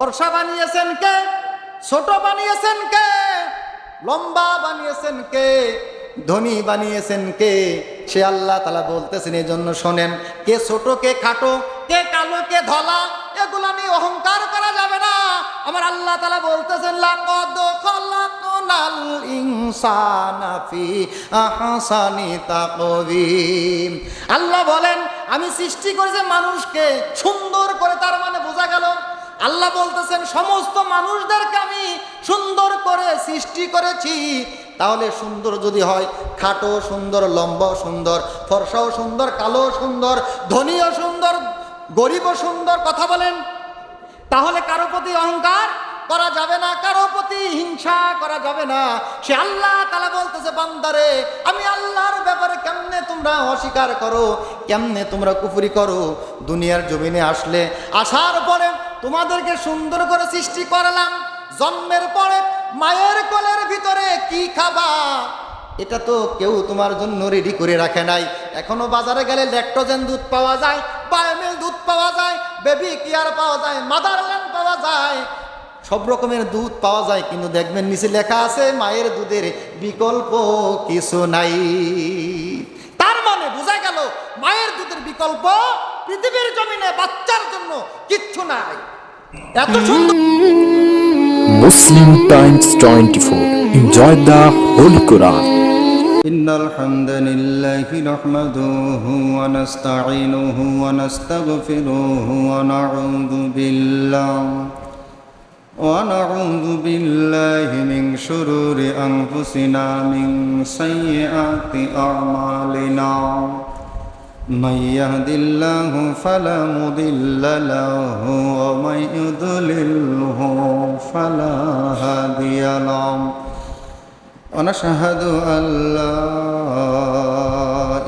বর্ষা বানিয়েছেন কে? ছোট বানিয়েছেন কে? লম্বা বানিয়েছেন কে? ধনী বানিয়েছেন কে? সে আল্লাহ তালা বলতেছেন এই জন্য শোনেন, কে ছোট, কে খাটো, কে কালো, কে ধলা, এগুলো নিয়ে অহংকার করা যাবে না। আমার আল্লাহ তালা বলতেছেন আল্লাহ বলেন, আমি সৃষ্টি করেছে মানুষকে সুন্দর করে, তার মানে আল্লাহ বলতেছেন, সমস্ত মানুষদেরকে আমি সুন্দর করে সৃষ্টি করেছি। তাহলে সুন্দর যদি হয়, খাটো সুন্দর লম্বাও সুন্দর, ফর্সাও সুন্দর কালো সুন্দর, ধনীও সুন্দর, গরিবও সুন্দর, কথা বলেন। তাহলে কারও প্রতি অহংকার করা যাবে না, কারও প্রতি হিংসা করা যাবে না। সে আল্লাহ তালা বলতেছে, বান্দারে, আমি আল্লাহর ব্যাপারে কেমনে তোমরা অস্বীকার করো? কেমনে তোমরা কুফুরি করো? দুনিয়ার জমিনে আসলে, আসার পরে তোমাদেরকে সুন্দর করে সৃষ্টি করলাম। জন্মের পরে মায়ের কোলের ভিতরে কি খাবা? এটা তো কেউ তোমার জন্য রেডি করে রাখে নাই। এখনও বাজারে গেলে ল্যাক্টোজেন দুধ পাওয়া যায় বায়োমিল দুধ পাওয়া যায় বেবি কেয়ার পাওয়া যায় মাদারল্যান্ড পাওয়া যায়। সব রকমের দুধ পাওয়া যায়, কিন্তু দেখবেন নিচে লেখা আছে, মায়ের দুধের বিকল্প কিছু নাই। মানে বোঝা গেল মায়ের দুধের বিকল্প পৃথিবীর জমিনে বাচ্চার জন্য কিচ্ছু নাই এত সুন্দর Muslim Times 24. Enjoy the Holy Quran. إن الحمد لله نحمده ونستعينه ونستغفره ونعوذ بالله ونعوذ بالله من شرور أنفسنا من سيئات أعمالنا من يهد الله فلا مضل له ومن يضلله فلا هادي له ونشهد أن لا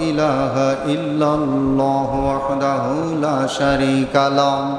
إله إلا الله وحده لا شريك له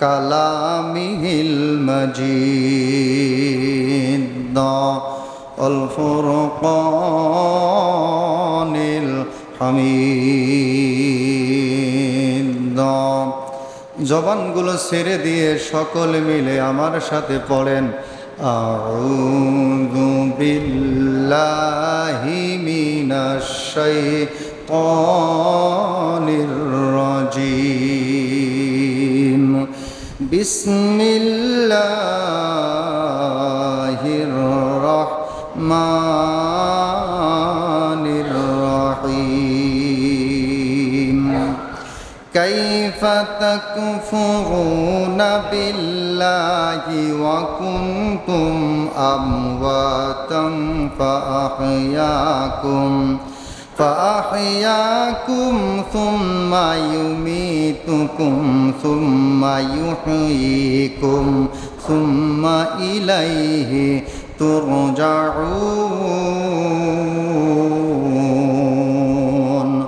كلامه المجيد والفرقان الحميد জবানগুলো ছেড়ে দিয়ে সকলে মিলে আমার সাথে পড়েন أعوذ بالله من الشيطان الرجيم بسم الله الرحمن الرحيم كيف تكفرون بالله وكنتم أمواتا فأحياكم فأحياكم ثم يميتكم ثم يحييكم ثم إليه ترجعون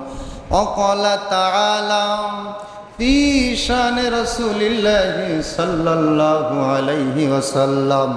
وقال تعالى في شان رسول الله صلى الله عليه وسلم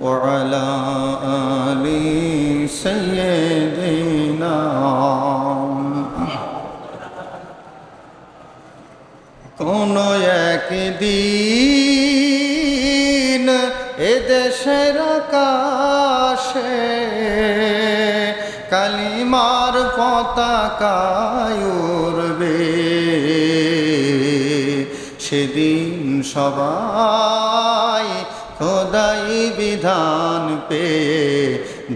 وعلى آل سيدنا কোন একদিন এদেশের আকাশে কালিমার পতাকায় উড়বে সেদিন সবাই খোদাই বিধান পে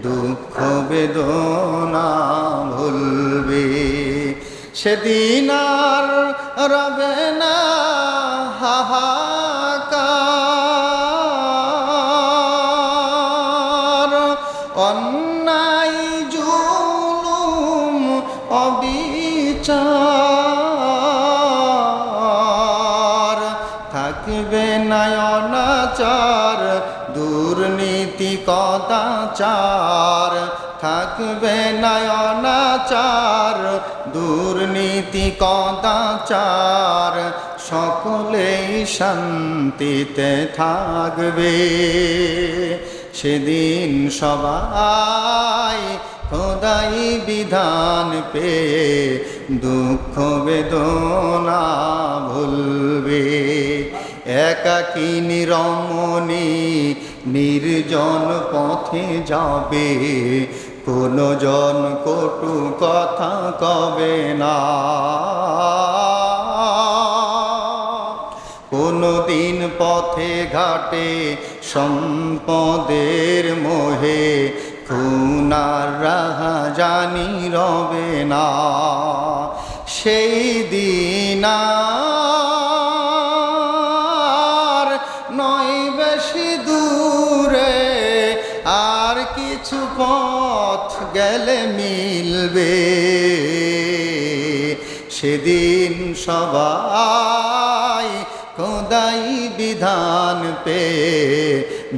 দুঃখ বেদনা ভুলবে। সেদিন আর রবে না হাহাকার থাকবে নয়নাচার, দুর্নীতি কদাচার সকলেই শান্তিতে থাকবে। সেদিন সবাই খোদাই বিধান পেয়ে দুঃখ বেদনা ভুলবে। একাকী নিরমণি নির্জন পথে যাবে কোনো জন কটু কথা কবে না? কোনদিন পথে ঘাটে সম্পদের মোহে খুনার রাহা জানি রবে না। সেই দিন গেলে মিলবে। সেদিন সবাই খোদাই বিধান পে,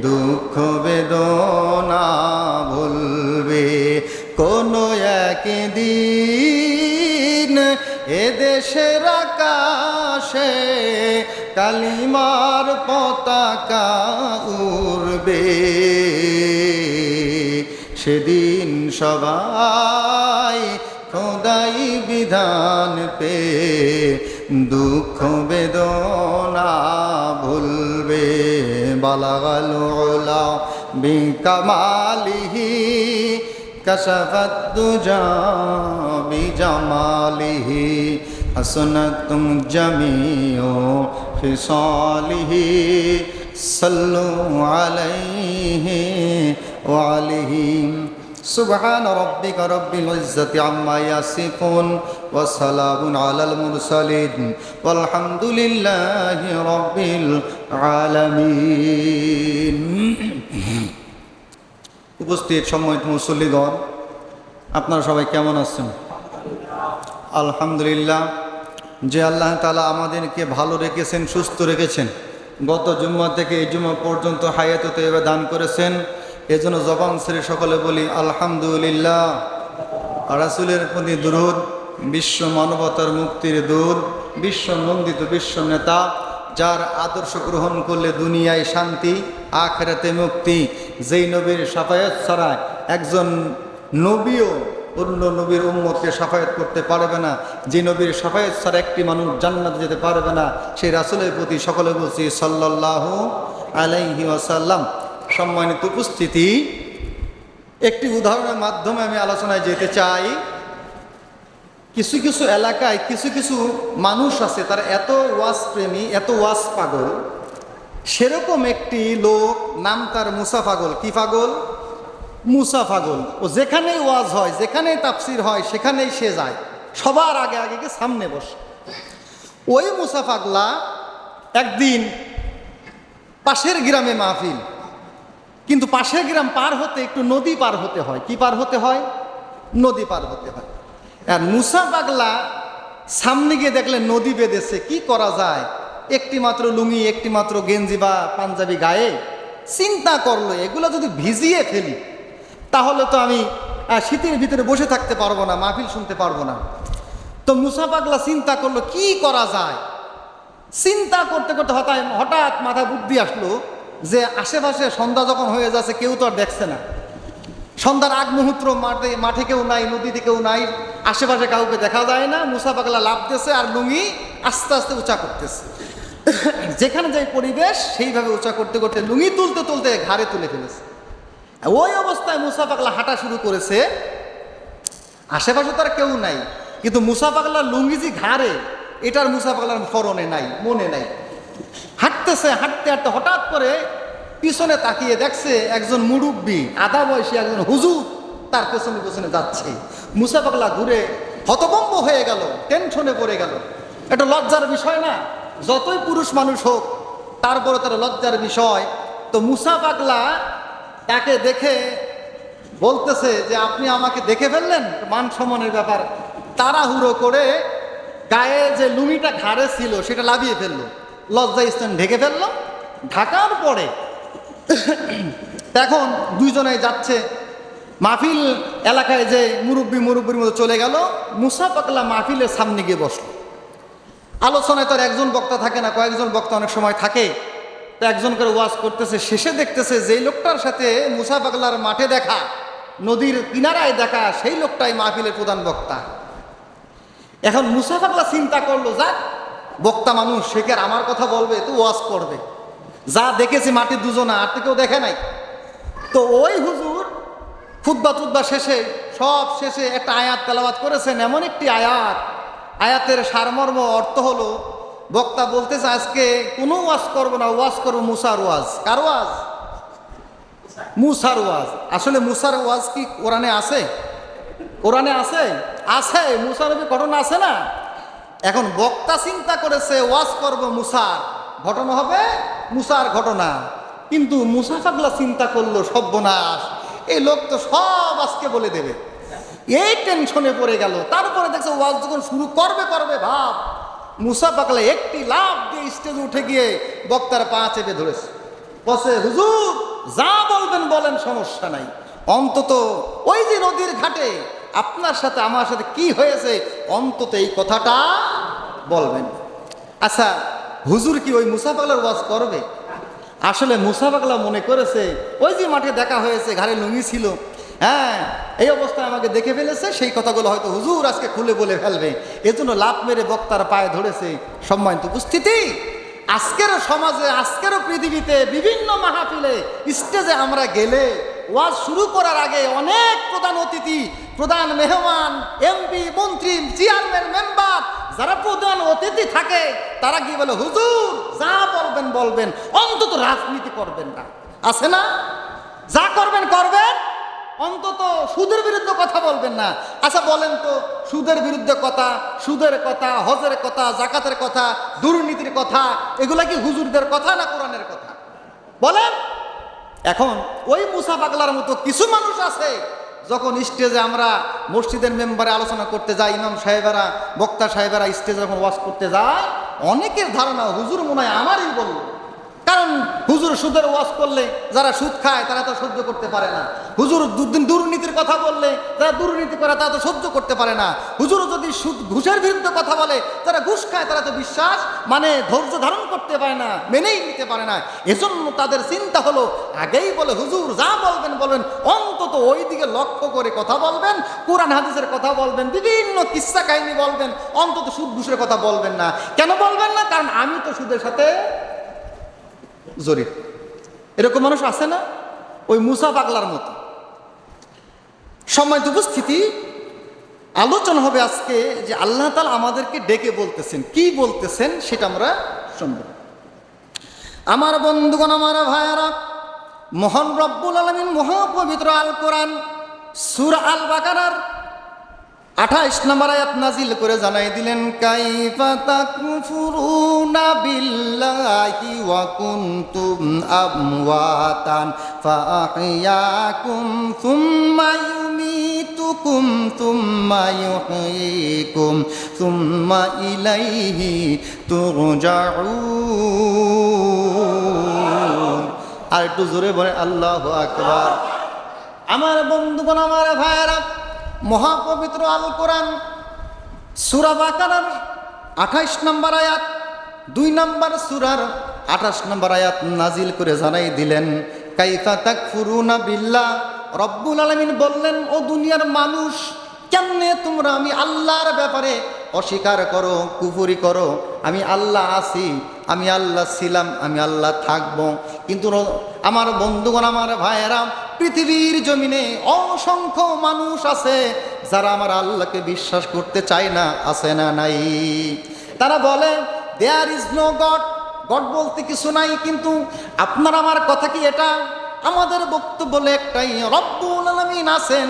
দুঃখ বেদনা ভুলবে। কোনো একদিন এদেশের আকাশে কালিমার পতাকা উড়বে। সেদিন সবাই খোদাই বিধান পে, দুঃখ বেদনা ভুলবে, বালাগাল বিকামালিহি, কশফত দুজা বিজামালিহি, হাসনাতুম জামিও ফিসালিহি। সাল্লু আলাইহি ওয়ালিহি سبحان ربك رب العزة عما يصفون وسلام على المرسلين والحمد لله رب العالمين উপস্থিত সম্মানিত মুসল্লিগণ আপনারা সবাই কেমন আছেন আলহামদুলিল্লাহ যে আল্লাহ তালা আমাদেরকে ভালো রেখেছেন সুস্থ রেখেছেন গত জুম্মা থেকে এই জুম্মা পর্যন্ত হায়াত দান করেছেন। এজন্য জবান শ্রী সকলে বলি, আলহামদুলিল্লাহ। রাসুলের প্রতি দুরুদ, বিশ্ব মানবতার মুক্তির দূর বিশ্ব নন্দিত বিশ্ব নেতা, যার আদর্শ গ্রহণ করলে দুনিয়ায় শান্তি, আখেরাতে মুক্তি। যেই নবীর সাফায়াত ছাড়া একজন নবীও অন্য নবীর উম্মতকে সাফায়াত করতে পারবে না। যে নবীর সাফায়াত ছাড়া একটি মানুষ জান্নাতে যেতে পারবে না সেই রাসুলের প্রতি সকলে বলছি সাল্লাহ আলাইহি ওয়াসাল্লাম সম্মানিত উপস্থিতি। একটি উদাহরণের মাধ্যমে আমি আলোচনায় যেতে চাই। কিছু কিছু এলাকায় কিছু কিছু মানুষ আছে, তারা এত ওয়াজ প্রেমী এত ওয়াজ পাগল। সেরকম একটি লোক, নাম তার মুসা পাগল কি পাগল মুসা পাগল। ও যেখানেই ওয়াজ হয়, যেখানেই তাফসির হয়, সেখানেই সে যায়। সবার আগে আগে গিয়ে সামনে বসে। ওই মুসা পাগলা একদিন পাশের গ্রামে মাহফিল। কিন্তু পাশের গ্রাম পার হতে একটু নদী পার হতে হয়। কি পার হতে হয়? নদী পার হতে হয়। আর মুসা পাগলা সামনে গিয়ে দেখলে নদী বেঁধেছে। কি করা যায়? একটি মাত্র লুঙ্গি একটি মাত্র গেঞ্জি বা পাঞ্জাবি গায়ে। চিন্তা করল, এগুলো যদি ভিজিয়ে ফেলি তাহলে তো আমি শীতের ভিতরে বসে থাকতে পারব না, মাহফিল শুনতে পারব না। তো মুসা পাগলা চিন্তা করল, কি করা যায়? চিন্তা করতে করতে হঠাৎ হঠাৎ মাথায় বুদ্ধি আসলো যে আশেপাশে সন্ধ্যা যখন হয়ে যাচ্ছে, কেউ তো আর দেখছে না। সন্ধ্যার আগ মুহূর্ত মাঠে মাঠে কেউ নাই, নদীতে কেউ নাই, আশেপাশে কাউকে দেখা যায় না, মুসা পাগলা লাভতেছে আর লুঙ্গি আস্তে আস্তে উঁচা করতেছে। যেখানে যে পরিবেশ, সেইভাবে উঁচা করতে করতে লুঙ্গি তুলতে তুলতে ঘাড়ে তুলে ফেলেছে। ওই অবস্থায় মুসা পাগলা হাঁটা শুরু করেছে। আশেপাশে তার কেউ নাই। কিন্তু মুসা পাগলার লুঙ্গিজি ঘাড়ে, এটার মুসা পাগলার স্মরণে নাই, মনে নাই। হাঁটতেছে, হাঁটতে হাঁটতে হঠাৎ করে পিছনে তাকিয়ে দেখছে একজন মুরব্বী, আধা বয়সী একজন হুজুর তার পেছনে পেছনে যাচ্ছে। মুসা পাগলা ঘুরে হতভম্ব হয়ে গেল, টেনশনে পড়ে গেল। এটা লজ্জার বিষয় না, যতই পুরুষ মানুষ হোক তারপরে তার লজ্জার বিষয়। তো মুসা পাগলা তাকে দেখে বলতেছে যে, আপনি আমাকে দেখে ফেললেন? মান সম্মানের ব্যাপার। তাড়াহুড়ো করে গায়ে যে লুমিটা ঘাড়ে ছিল, সেটা লাভিয়ে ফেলল। লজ্জা স্থান ঢেকে ফেলল। ঢাকার পরে এখন দুইজনে যাচ্ছে। মাহফিল এলাকায় যে মুরব্বী মুরব্বীর মতো চলে গেল। মুসা পাকলা মাহফিলের সামনে গিয়ে বসল। আলোচনায় তো আর একজন বক্তা থাকে না, কয়েকজন বক্তা অনেক সময় থাকে। তো একজন করে ওয়াজ করতেছে, শেষে দেখতেছে যেই লোকটার সাথে মুসা পাগলার মাঠে দেখা, নদীর কিনারায় দেখা, সেই লোকটাই মাহফিলের প্রধান বক্তা। এখন মুসা পাগলা চিন্তা করল, যাক, বক্তা মানুষ, সে কি আমার কথা বলবে? তো ওয়াজ করবে। যা দেখেছি মাটি দুজনা, আর তো কেউ দেখে নাই। তো ওই হুজুর ফুটবা টুতবা শেষে, সব শেষে একটা আয়াত তেলাবাত করেছেন। এমন একটি আয়াত, আয়াতের সারমর্ম, অর্থ হলো বক্তা বলতেছে, আজকে কোনো ওয়াজ করব না, ওয়াজ করব মুসার ওয়াজ। কার ওয়াজ? মুসার ওয়াজ। আসলে মুসার ওয়াজ কি কোরআনে আছে? কোরআনে আছে? আছে। মুসা নবী ঘটনা আছে না? এখন বক্তা চিন্তা করেছে, ওয়াজ করব মুসার। ঘটনা হবে মুসার ঘটনা। কিন্তু মুসা চিন্তা করল, সর্বনাশ, এই লোক তো সব আজকে বলে দেবে। এই টেনশনে পড়ে গেল। তারপরে দেখছে ওয়াজ যখন শুরু করবে করবে, ভাব। মুসা পাগলা একটি লাভ দিয়ে স্টেজে উঠে গিয়ে বক্তার পা চেপে ধরেছে। বসে হুজুর, যা বলবেন বলেন, সমস্যা নাই। অন্তত ওই যে নদীর ঘাটে আপনার সাথে আমার সাথে কি হয়েছে, অন্তত এই কথাটা বলবেন। আচ্ছা হুজুর কি ওই মুসাফাগলার ওয়াজ করবে? আসলে মুসা মুসাফাগলা মনে করেছে, ওই যে মাঠে দেখা হয়েছে, ঘাড়ে লুঙ্গি ছিল হ্যাঁ এই অবস্থায় আমাকে দেখে ফেলেছে, সেই কথাগুলো হয়তো হুজুর আজকে খুলে বলে ফেলবে। এজন্য লাভ মেরে বক্তার পায়ে ধরেছে সম্মানিত উপস্থিতি। আজকের সমাজে, আজকেরও পৃথিবীতে বিভিন্ন মাহফিলে স্টেজে আমরা গেলে ওয়াজ শুরু করার আগে অনেক প্রধান অতিথি, প্রধান মেহমান, এমপি, মন্ত্রী, চেয়ারম্যান, মেম্বার, যারা প্রধান অতিথি থাকে, তারা কি বলে, হুজুর, যা বলবেন বলবেন। অন্তত রাজনীতি করবেন না। আছে না? যা করবেন করবেন। অন্তত সুদের বিরুদ্ধে কথা বলবেন না। আচ্ছা বলেন তো, সুদের বিরুদ্ধে কথা, সুদের কথা, হজের কথা, জাকাতের কথা, দুর্নীতির কথা, এগুলা কি হুজুরদের কথা না কোরআনের কথা? বলেন। এখন ওই মুসা পাগলার মতো কিছু মানুষ আছে, যখন স্টেজে আমরা মসজিদের মেম্বারে আলোচনা করতে যাই, ইমাম সাহেবেরা, বক্তা সাহেবেরা স্টেজে যখন ওয়াজ করতে যায়, অনেকের ধারণা, হুজুর মনে হয় আমারই বলল। কারণ হুজুর সুদের ওয়াজ করলে যারা সুদ খায়, তারা তো সহ্য করতে পারে না। হুজুর দুদিন দুর্নীতির কথা বললে, যারা দুর্নীতি করে, তারা তো সহ্য করতে পারে না। হুজুর যদি সুদ ঘুষের বিরুদ্ধে কথা বলে, যারা ঘুষ খায়, তারা তো বিশ্বাস মানে ধৈর্য ধারণ করতে পারে না, মেনেই নিতে পারে না। এজন্য তাদের চিন্তা হলো, আগেই বলে হুজুর যা বলবেন বলবেন, অন্তত ওই দিকে লক্ষ্য করে কথা বলবেন, কোরআন হাদিসের কথা বলবেন, বিভিন্ন কিস্সা কাহিনী বলবেন, অন্তত সুদ ঘুষের কথা বলবেন না। কেন বলবেন না? কারণ আমি তো সুদের সাথে জড়িত এরকম মানুষ আছে না? ওই মুসা পাগলার মতো। সম্মানিত উপস্থিতি, আলোচনা হবে আজকে যে আল্লাহ তালা আমাদেরকে ডেকে বলতেছেন। কি বলতেছেন সেটা আমরা শুনব। আমার বন্ধুগণ, আমার ভাইয়ারা, মোহন রব্বুল আলমিন মহাপবিত্র আল কোরআন, সুর আল বাকারার আঠাইশ নম্বর আয়াত নাজিল করে জানাই দিলেন, কাইফা তাকফুরুনা বিল্লাহি ওয়া কুনতুম আমওয়াতান ফাআহইয়াকুম সুম্মা ইউমিতুকুম সুম্মা ইউহয়িকুম সুম্মা ইলাইহি তুরজাউন। আর একটু জোরে বলে আল্লাহু আকবার। আমার বন্ধুগণ, আমার ভাইয়েরা মহাপবিত্র আল কোরআন সুরা বাকারার আঠাইশ নম্বর আয়াত, দুই নম্বর সুরার আঠাশ নম্বর আয়াত নাজিল করে জানাই দিলেন, কাইফা তাক ফুরুনা বিল্লা রব্বুল আলমিন বললেন, ও দুনিয়ার মানুষ, কেমনে তোমরা আমি আল্লাহর ব্যাপারে অস্বীকার করো, কুফুরি করো, আমি আল্লাহ আছি, আমি আল্লাহ ছিলাম, আমি আল্লাহ থাকব। কিন্তু আমার বন্ধুগণ, আমার ভাইয়েরা, পৃথিবীর জমিনে অসংখ্য মানুষ আছে, যারা আমার আল্লাহকে বিশ্বাস করতে চায় না, আছে না নাই। তারা বলে there is no God God বলতে কিছু নাই, কিন্তু আপনার আমার কথা কি এটা? আমাদের বক্তব্য একটাই, রব্বুল আলমিন আছেন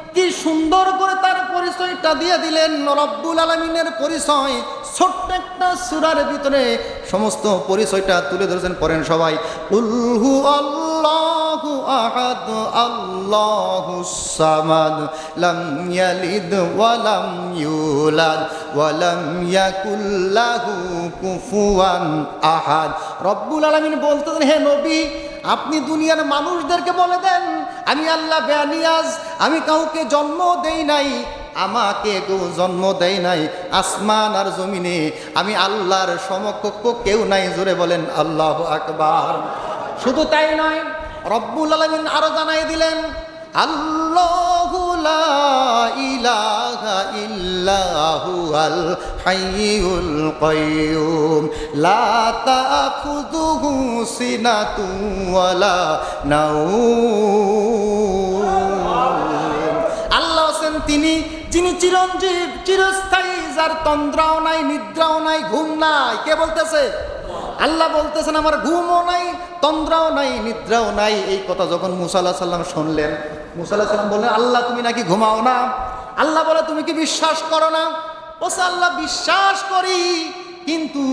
কি সুন্দর করে তার পরিচয়টা দিয়ে দিলেন রব্বুল আলমিনের পরিচয়। ছোট্ট একটা সুরার ভিতরে সমস্ত পরিচয়টা তুলে ধরেছেন, পড়েন সবাই। উল্হু আল্লাহু আহাদ, আল্লাহু সামাদ, লাম ইয়ালিদ ওয়া লাম ইউলাদ, ওয়া লাম ইয়াকুল লাহু কুফুয়ান আহাদ। রব্বুল আলামিন বলতেন হে নবী, আপনি দুনিয়ার মানুষদেরকে বলে দেন, আমি আল্লাহ বেয়ানিয়াজ আমি কাউকে জন্ম দেই নাই আমাকে কেউ জন্ম দেয় নাই আসমান আর জমিনে। আমি আল্লাহর সমকক্ষ কেউ নাই, জোরে বলেন আল্লাহ আকবার। শুধু তাই নয়, রব্বুল আলমিন আরও জানাই দিলেন, আল্লাহু তিনি যিনি চিরঞ্জীব, চিরস্থায়ী, যার তন্দ্রাও নাই, নিদ্রাও নাই, ঘুম নাই। কে বলতেছে? আল্লাহ বলতেছেন, আমার ঘুমও নাই, তন্দ্রাও নাই, নিদ্রাও নাই। এই কথা যখন মুসাল্লাহ সাল্লাম শুনলেন মুসাল্লাহ সাল্লাম বললেন, আল্লাহ, তুমি নাকি ঘুমাও না? আল্লাহ বলে, তুমি কি বিশ্বাস করো না? ও আল্লাহ, বিশ্বাস করি, কিন্তু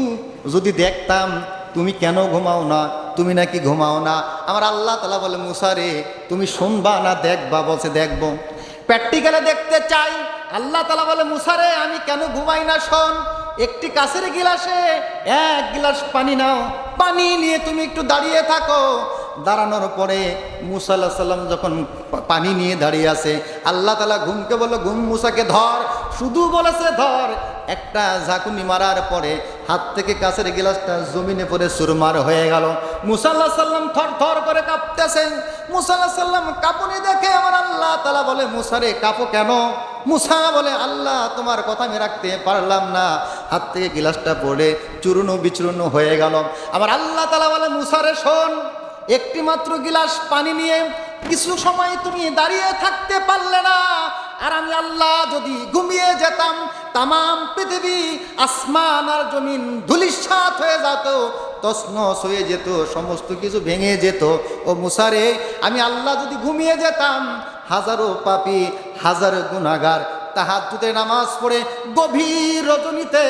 যদি দেখতাম তুমি কেন ঘুমাও না, তুমি নাকি ঘুমাও না? আমার আল্লাহ তালা বলে মুসারে তুমি শুনবা না, দেখবা? বলছে, দেখব। প্র্যাকটিক্যালে দেখতে চাই আল্লাহ তালা বলে মুসারে আমি কেন ঘুমাই না? শোন, একটি কাছের গিলাসে এক গিলাস পানি নাও। পানি নিয়ে তুমি একটু দাঁড়িয়ে থাকো। দাঁড়ানোর পরে মুসা আল্লাহ সাল্লাম যখন পানি নিয়ে দাঁড়িয়ে আছে, আল্লাহ তালা ঘুমকে বলল, ঘুম মুসাকে ধর, শুধু বলেছে ধর। একটা ঝাঁকুনি মারার পরে হাত থেকে কাছের গিলাসটা জমিনে পড়ে সুরমার হয়ে গেল। মুসাল্লাহ সাল্লাম থর থর করে কাঁপতেছেন। মুসাল্লাহ সাল্লাম কাঁপুনি দেখে আমার আল্লাহ তালা বলে মুসারে কাঁপো কেন? মুসা বলে, আল্লাহ, তোমার কথা আমি রাখতে পারলাম না। হাত থেকে গিলাসটা পড়ে চূর্ণ বিচূর্ণ হয়ে গেল। আমার আল্লাহ তালা বলে মুসারে শোন একটি মাত্র গিলাস পানি নিয়ে কিছু সময় তুমি দাঁড়িয়ে থাকতে পারলে না। আর আমি আল্লাহ যদি ঘুমিয়ে যেতাম, তামাম পৃথিবী আসমান আর জমিন ধুলিসাত হয়ে যেত তসনস হয়ে যেত, সমস্ত কিছু ভেঙে যেত। ও মুসারে, আমি আল্লাহ যদি ঘুমিয়ে যেতাম, হাজারো পাপি, হাজারো গুণাগার তাহাজ্জুদের নামাজ পড়ে গভীর রজনীতে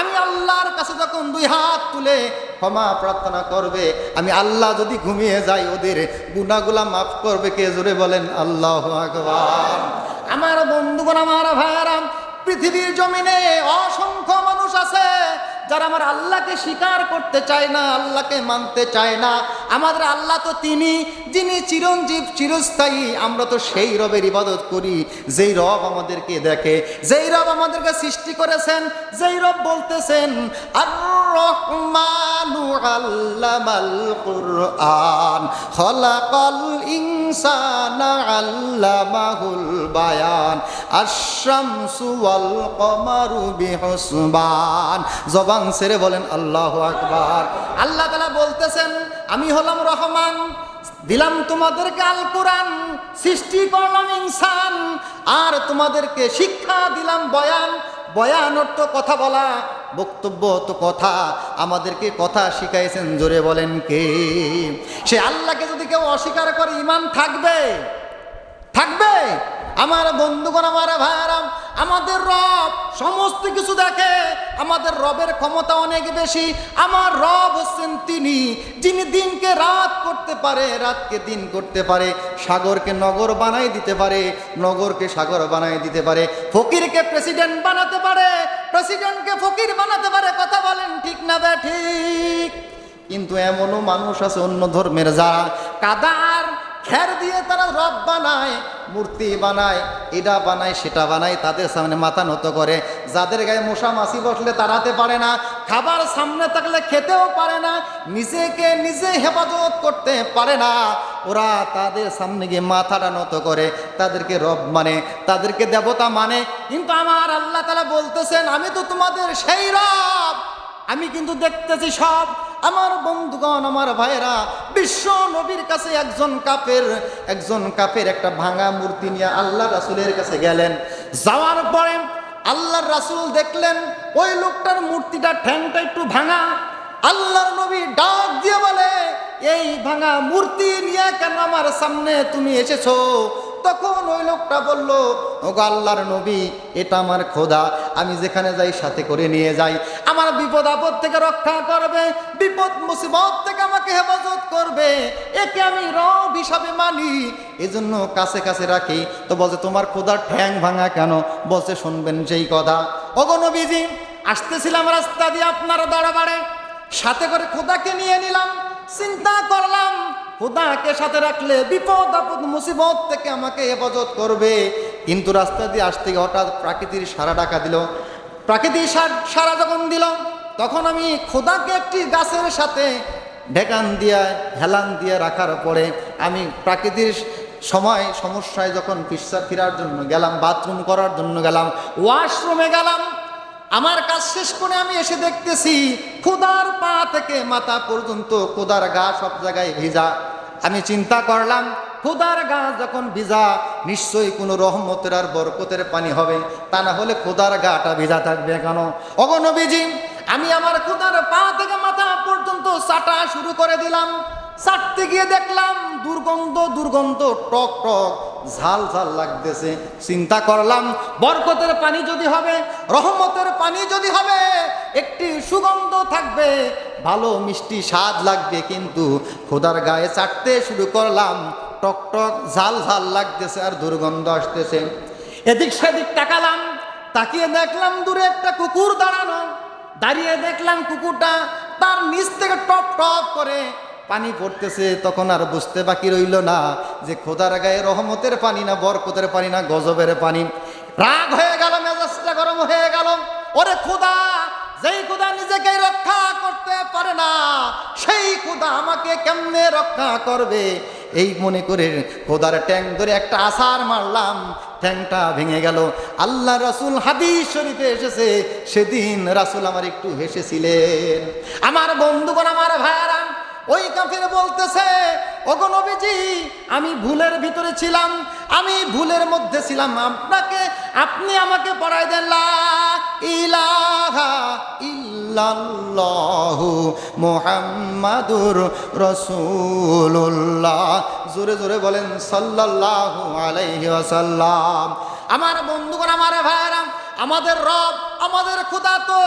আমি আল্লাহর কাছে যখন দুই হাত তুলে ক্ষমা প্রার্থনা করবে। আমি আল্লাহ যদি ঘুমিয়ে যাই, ওদের গুনাগুলা মাফ করবে কে? জোরে বলেন, আল্লাহ আকবার। আমার বন্ধুগণ, আমার ভাইয়ারাম পৃথিবীর জমিনে অসংখ্য মানুষ আছে। যারা আমার আল্লাহকে স্বীকার করতে চায় না, আল্লাহকে মানতে চায় না, আমাদের আল্লাহ তো তিনি, যিনি চিরঞ্জীব, চিরস্থায়ী, আমরা তো সেই রবের ইবাদত করি, যেই রব আমাদেরকে দেখে, যেই রব আমাদেরকে সৃষ্টি করেছেন, যেই রব বলতেছেন আর রহমানু আল্লামাল কুরআন, খলাকাল ইনসানা আল্লামাহুল বায়ান, আশ-শামসু ওয়াল কমারু বিহুসবান। জবান ছেড়ে বলেন, আল্লাহ আকবার। আল্লাহ তালা বলতেছেন, আমি হলাম রহমান, দিলাম তোমাদেরকে আল কোরআন সৃষ্টি করলাম ইনসান, আর তোমাদেরকে শিক্ষা দিলাম বয়ান বয়ান অর্থ কথা বলা, বক্তব্য তো কথা, আমাদেরকে কথা শিখাইছেন জোরে বলেন কে? সে আল্লাহকে যদি কেউ অস্বীকার করে, ইমান থাকবে? থাকবে? আমার বন্ধুগণ, আমার ভাইয়ারাম আমাদের রব সমস্ত কিছু দেখে, আমাদের রবের ক্ষমতা অনেক বেশি। আমার রব হচ্ছেন তিনি, যিনি দিনকে রাত করতে পারে, রাতকে দিন করতে পারে, সাগরকে নগর বানাই দিতে পারে, নগরকে সাগর বানাই দিতে পারে, ফকিরকে প্রেসিডেন্ট বানাতে পারে, প্রেসিডেন্টকে ফকির বানাতে পারে, কথা বলেন ঠিক না বে ঠিক কিন্তু এমনও মানুষ আছে অন্য ধর্মের, যারা কাদার খ্যার দিয়ে তারা রব বানায়, মূর্তি বানায় এটা বানায়, সেটা বানায়, তাদের সামনে মাথা নত করে। যাদের গায়ে মশা মাছি বসলে তাড়াতে পারে না, খাবার সামনে থাকলে খেতেও পারে না, নিজেকে নিজে হেফাজত করতে পারে না। ওরা তাদের সামনে গিয়ে মাথাটা নত করে, তাদেরকে রব মানে তাদেরকে দেবতা মানে। কিন্তু আমার আল্লাহ তালা বলতেছেন, আমি তো তোমাদের সেই রব। আমি কিন্তু দেখতেছি সব আমার বন্ধুগণ, আমার ভাইয়েরা, বিশ্ব নবীর কাছে একজন কাপের একজন কাপের একটা ভাঙা মূর্তি নিয়ে আল্লাহ রাসুলের কাছে গেলেন। যাওয়ার পরে আল্লাহর রাসুল দেখলেন, ওই লোকটার মূর্তিটা ঠ্যাংটা একটু ভাঙা। আল্লাহর নবী ডাক দিয়ে বলে, এই ভাঙা মূর্তি নিয়ে কেন আমার সামনে তুমি এসেছ? তখন ওই লোকটা বলল, ওগো আল্লাহর নবী, এটা আমার খোদা। আমি যেখানে যাই, সাথে করে নিয়ে যাই। আমার বিপদ আপদ থেকে রক্ষা করবে, বিপদ মুসিবত থেকে আমাকে হেফাজত করবে। একে আমি রব হিসাবে মানি। এজন্য কাছে কাছে রাখি। তো বলছে, তোমার খোদার ঠ্যাং ভাঙা কেন? বলছে, শুনবেন সেই কথা। ওগো নবীজি, আসতেছিলাম রাস্তা দিয়ে আপনার দরবারে। সাথে করে খোদাকে নিয়ে নিলাম। চিন্তা করলাম, খোদাকে সাথে রাখলে বিপদ আপদ মুসিবত থেকে আমাকে হেফাজত করবে। কিন্তু রাস্তা দিয়ে আসতে হঠাৎ প্রাকৃতির সারা ডাকা দিল। প্রাকৃতিক সার- সারা যখন দিল, তখন আমি খোদাকে একটি গাছের সাথে ঢেকান দিয়ে, হেলান দিয়ে রাখার পরে আমি প্রাকৃতিক সময়, সমস্যায় যখন পিসা ফেরার জন্য গেলাম, বাথরুম করার জন্য গেলাম, ওয়াশরুমে গেলাম, আমার কাজ শেষ করে আমি এসে দেখতেছি খুদার পা থেকে মাথা পর্যন্ত খোদার গা সব জায়গায় ভিজা। আমি চিন্তা করলাম খুদার গা যখন ভিজা, নিশ্চয়ই কোনো রহমতের আর বরকতের পানি হবে। তা না হলে খোদার গাটা ভিজা থাকবে কেন? অগনবীজি আমি আমার খোদার পা থেকে মাথা পর্যন্ত চাটা শুরু করে দিলাম। চাটতে গিয়ে দেখলাম দুর্গন্ধ দুর্গন্ধ, টক টক, ঝাল ঝাল লাগতেছে। চিন্তা করলাম, বরকতের পানি যদি হবে, রহমতের পানি যদি হবে, একটি সুগন্ধ থাকবে, ভালো মিষ্টি স্বাদ লাগবে। কিন্তু খোদার গায়ে চাটতে শুরু করলাম টক টক, ঝাল ঝাল লাগতেছে আর দুর্গন্ধ আসতেছে। এদিক সেদিক তাকালাম, তাকিয়ে দেখলাম দূরে একটা কুকুর দাঁড়ানো। দাঁড়িয়ে দেখলাম কুকুরটা তার নিচ থেকে টপ টপ করে পানি পড়তেছে। তখন আর বুঝতে বাকি রইল না যে খোদার গায়ে রহমতের পানি না বরকতের পানি না গজবের পানি। রাগ হয়ে গেল, মেজাজটা গরম হয়ে গেল। ওরে খোদা, যেই খোদা নিজেকে রক্ষা করতে পারে না, সেই খোদা আমাকে কেমনে রক্ষা করবে? এই মনে করে খোদার ট্যাং ধরে একটা আসার মারলাম, ঠ্যাংটা ভেঙে গেল। আল্লাহ রাসুল হাদিস শরীফে এসেছে, সেদিন রাসুল আমার একটু হেসেছিলেন। আমার বন্ধুগণ, আমার ভাইয়ারা ওই কাফের বলতেছে, ওগো নবীজি, আমি ভুলের ভিতরে ছিলাম, আমি ভুলের মধ্যে ছিলাম, আপনাকে, আপনি আমাকে পড়াই দেন ইলাহা ইল্লাল্লাহু মুহাম্মাদুর রাসূলুল্লাহ। জোরে জোরে বলেন, সাল্লাল্লাহু আলাইহি ওয়াসাল্লাম। আমার বন্ধুগণ, আমার ভাইরা আমাদের রব আমাদের খোদা তো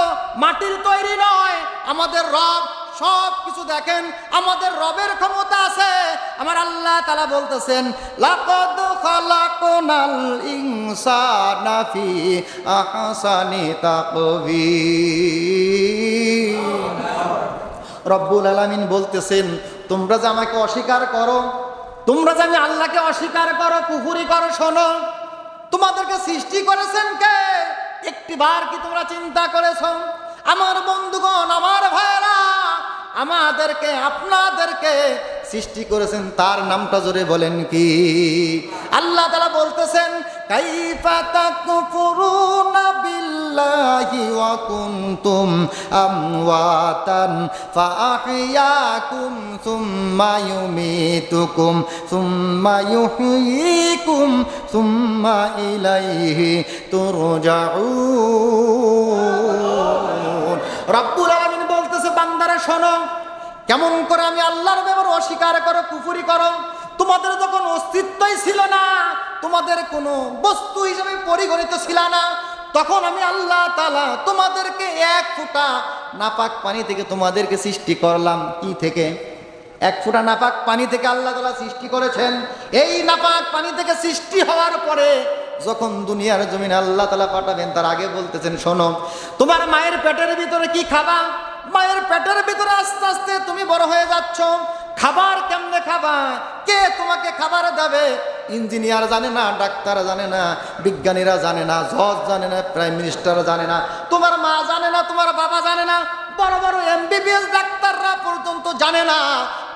মাটির তৈরি নয়, আমাদের রব সব কিছু দেখেন, আমাদের রবের ক্ষমতা আছে। আমার আল্লাহ তালা বলতেছেন রব্বুল আলামিন বলতেছেন, তোমরা যে আমাকে অস্বীকার করো, তোমরা যে আমি আল্লাহকে অস্বীকার করো পুকুরি করো, শোনো, তোমাদেরকে সৃষ্টি করেছেন কে? একটিবার কি তোমরা চিন্তা করেছ? আমার বন্ধুগণ, আমার ভাইরা আমাদেরকে আপনাদেরকে সৃষ্টি করেছেন তার নামটা জোরে বলেন কি? আল্লাহ তালা বলতেছেন বিল্লাহি ওয়া রব্বুল আলামিন বলতেছে বান্দারা শোনো, কেমন করে আমি আল্লাহর ব্যাপারে অস্বীকার করো, কুফুরি করো, তোমাদের যখন অস্তিত্বই ছিল না, তোমাদের কোনো বস্তু হিসেবে পরিগণিত ছিল না, তখন আমি আল্লাহ তালা তোমাদেরকে এক ফুটা নাপাক পানি থেকে তোমাদেরকে সৃষ্টি করলাম। কি থেকে? এক ফোঁটা নাপাক পানি থেকে আল্লাহ তালা সৃষ্টি করেছেন। এই নাপাক পানি থেকে সৃষ্টি হওয়ার পরে যখন দুনিয়ার জমিন আল্লাহ তালা পাঠাবেন, তার আগে বলতেছেন, শোনো, তোমার মায়ের পেটের ভিতরে কি খাবা? মায়ের পেটের ভিতরে আস্তে আস্তে তুমি বড় হয়ে যাচ্ছ। খাবার কেমনে খাবা? কে তোমাকে খাবার দেবে? ইঞ্জিনিয়ার জানে না, ডাক্তার জানে না, বিজ্ঞানীরা জানে না, জজ জানে না, প্রাইম মিনিস্টার জানে না। তোমার মা জানে না, তোমার বাবা জানে না, বড় বড় এমবিবিএস ডাক্তাররা পর্যন্ত জানে না।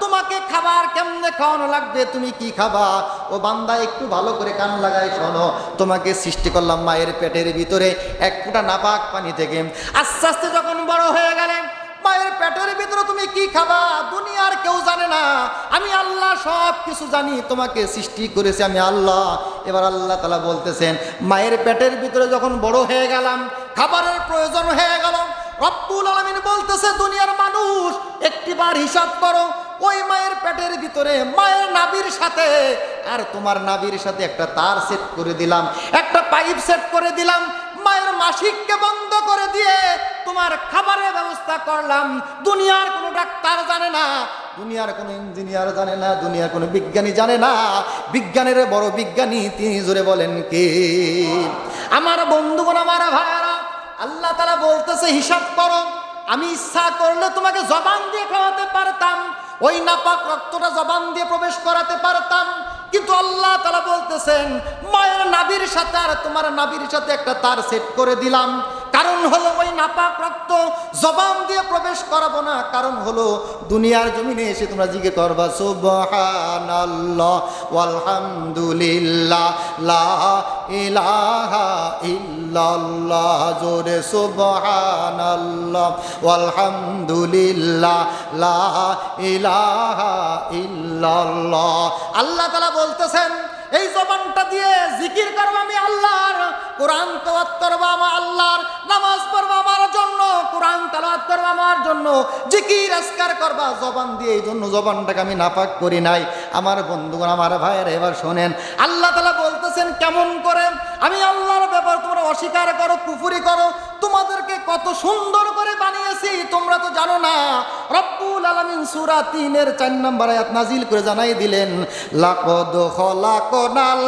তোমাকে খাবার কেমনে খাওয়ানো লাগবে? তুমি কি খাবা? ও বান্দা, একটু ভালো করে কান লাগাই শোনো। তোমাকে সৃষ্টি করলাম মায়ের পেটের ভিতরে এক ফুটা নাপাক পানি থেকে। আস্তে আস্তে যখন বড় হয়ে গেলেন মায়ের পেটের ভিতরে তুমি কি খাবা? দুনিয়ার কেউ জানে না। আমি আল্লাহ সব কিছু জানি, তোমাকে সৃষ্টি করেছি আমি আল্লাহ। এবার আল্লাহ তালা বলতেছেন, মায়ের পেটের ভিতরে যখন বড় হয়ে গেলাম, খাবারের প্রয়োজন হয়ে গেল। রব্বুল আলমিন বলতেছে, দুনিয়ার মানুষ একটিবার হিসাব করো, ওই মায়ের পেটের ভিতরে মায়ের নাবির সাথে, আর তোমার নাবির সাথে একটা তার সেট করে দিলাম, একটা পাইপ সেট করে দিলাম মায়ের মাসিককে বন্ধ করে দিয়ে তোমার খাবারের ব্যবস্থা করলাম। দুনিয়ার কোনো ডাক্তার জানে না, দুনিয়ার কোনো ইঞ্জিনিয়ার জানে না, দুনিয়ার কোনো বিজ্ঞানী জানে না। বিজ্ঞানের বড় বিজ্ঞানী তিনি জোরে বলেন কে? আমার বন্ধুগণ, আমার ভাইয়ারা, আল্লাহ তারা বলতেছে, হিসাব করো, আমি ইচ্ছা করলে তোমাকে জবান দিয়ে খাওয়াতে পারতাম। ওই নাপাক রক্তটা জবান দিয়ে প্রবেশ করাতে পারতাম। কিন্তু আল্লাহ তালা বলতেছেন, মায়ের নাবির সাথে আর তোমার নাবির সাথে একটা তার সেট করে দিলাম। কারণ হলো ওই নাপাক রক্ত জবান দিয়ে প্রবেশ করাবো না। কারণ হলো দুনিয়ার জমিনে এসে তোমরা জিজ্ঞে করবা, সুবহানাল্লাহ জোরে আল্লাহ তাআলা বলতেছেন, এই জবানটা দিয়ে কোরআন তেলাওয়াত করব আমার আল্লাহর, নামাজ পড়ব আমার জন্য, কোরআন তেলাওয়াত করব আমার জন্য, জিকির, আজকার করবা, জবান দিয়ে এই জন্য জবানটাকে আমি নাপাক করি নাই। আমার বন্ধুগণ, আমার ভাইয়ের, এবার শোনেন, আল্লাহ তালা বলতেছেন, কেমন করে? আমি আল্লাহর ব্যাপার তোমরা অস্বীকার করো, কুফুরি করো তোমাদেরকে কত সুন্দর করে বানিয়েছি, তোমরা তো জানো না। রব্বুল আলামিন সূরা তিনের চার নম্বর আয়াত নাজিল করে জানাই দিলেন, লাকদ খলাকনাল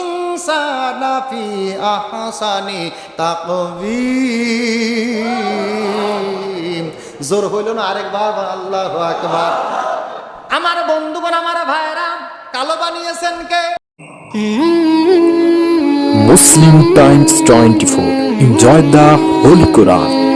ইনসানা ফি আহসানি তাকবীম জোর হইল না আরেকবার আল্লাহু আকবার। আমার বন্ধুগণ, আমার ভাইরা কালো বানিয়েছেন কে? Muslim Times 24. Enjoy the Holy Quran.